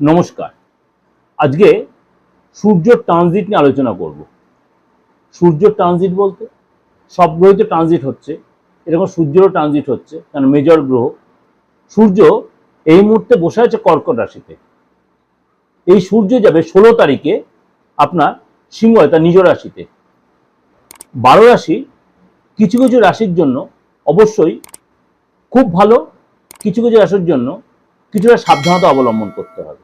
নমস্কার। আজকে সূর্য ট্রানজিট নিয়ে আলোচনা করব। সূর্য ট্রানজিট বলতে সব গ্রহে তো ট্রানজিট হচ্ছে। এরকম সূর্যেরও ট্রানজিট হচ্ছে, কারণ মেজর গ্রহ। সূর্য এই মুহূর্তে বসে আছে কর্কট রাশিতে। এই সূর্য যাবে ষোলো তারিখে আপনার সিংহ তার নিজ রাশিতে। বারো রাশি কিছু কিছু রাশির জন্য অবশ্যই খুব ভালো, কিছু কিছু রাশির জন্য কিছুটা সাবধানতা অবলম্বন করতে হবে।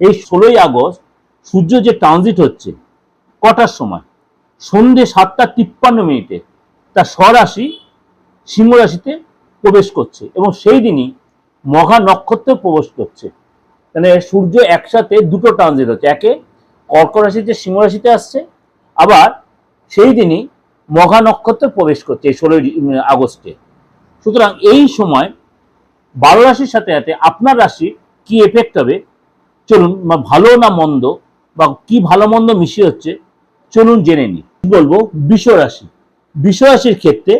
এই ষোলোই আগস্ট সূর্য যে ট্রানজিট হচ্ছে, কটার সময়? সন্ধে সাতটা তিপ্পান্ন মিনিটে। তার স্বরাশি সিংহ রাশিতে প্রবেশ করছে এবং সেই দিনই মঘা নক্ষত্রে প্রবেশ করছে। মানে সূর্য একসাথে দুটো ট্রানজিট হচ্ছে, একে কর্ক রাশিতে, সিংহ রাশিতে আসছে, আবার সেই দিনই মঘা নক্ষত্রে প্রবেশ করছে এই ষোলোই আগস্টে। সুতরাং এই সময় বারো রাশির সাথে সাথে আপনার রাশি কি এফেক্ট হবে? চলুন ভালো না মন্দ, বা কি ভালো মন্দ মিশিয়ে হচ্ছে, চলুন জেনে কি বলব বিষ রাশি বিষ রাশির ক্ষেত্রে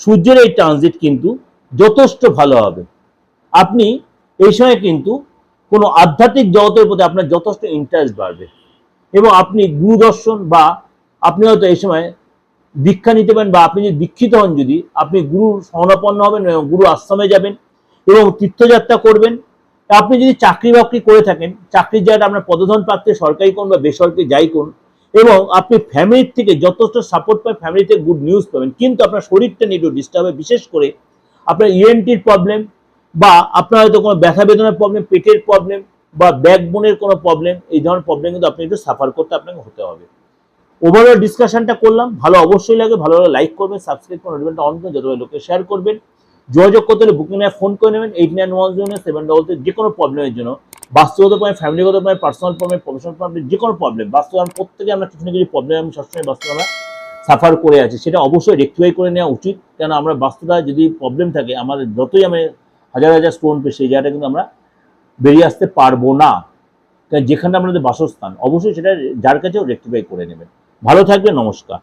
সূর্যের এই ট্রানজিট কিন্তু যথেষ্ট ভালো হবে। আপনি এই সময় কিন্তু কোনো আধ্যাত্মিক জগতের প্রতি আপনার যথেষ্ট ইন্টারেস্ট বাড়বে। এবং আপনি গুরুদর্শন বা আপনি হয়তো এই সময় দীক্ষা নিতে পারেন, বা আপনি যদি দীক্ষিত হন, যদি আপনি গুরু শরণাপন্ন হবেন এবং গুরু আশ্রমে যাবেন এবং তীর্থযাত্রা করবেন আপনি যদি চাকরি বাকরি করে থাকেন, চাকরির জায়গাটা আপনার পদধন প্রাপ্তি সরকারি কোন বা বেসরকারি যাই কোন, এবং আপনি ফ্যামিলির থেকে যথেষ্ট সাপোর্ট পাবেন ফ্যামিলি থেকে গুড নিউজ পাবেন, কিন্তু আপনার শরীরটা নিয়ে একটু ডিস্টার্ব হবে বিশেষ করে আপনার E ইএনটির প্রবলেম বা আপনার হয়তো কোনো ব্যথা বেদনার প্রবলেম পেটের প্রবলেম বা ব্যাকবোনের কোনো প্রবলেম এই ধরনের প্রবলেম কিন্তু আপনি একটু সাফার করতে আপনাকে হতে হবে। ওভারঅল ডিসকাশনটা করলাম, ভালো অবশ্যই লাগে ভালো লাইক করবেন সাবস্ক্রাইব করবেন নোটিফিকেশনটা অন যত লোকে শেয়ার করবেন। যোগাযোগ করতে হলে বুকিং ফোন করে নেবেন eight nine one zero seven double three যে কোনো প্রবলেমের জন্য। বাস্তবগত problem ফ্যামিলিগত problem personal problem professional problem যে কোনো প্রবলেম বাস্তব আমি প্রত্যেকে আমরা কিছু না কিছু প্রবলেম আমি সবসময় বাস্তব আমরা সাফার করে আছি। সেটা অবশ্যই রেক্টিফাই করে নেওয়া উচিত। কেন আমরা বাস্তুটা যদি প্রবলেম থাকে আমাদের যতই আমি হাজার হাজার স্টোন পেয়ে সেই জায়গাটা কিন্তু আমরা বেরিয়ে আসতে পারব না। যেখানে আমাদের বাসস্থান, অবশ্যই সেটা যার কাছেও রেক্টিফাই করে নেবেন। ভালো থাকবে নমস্কার।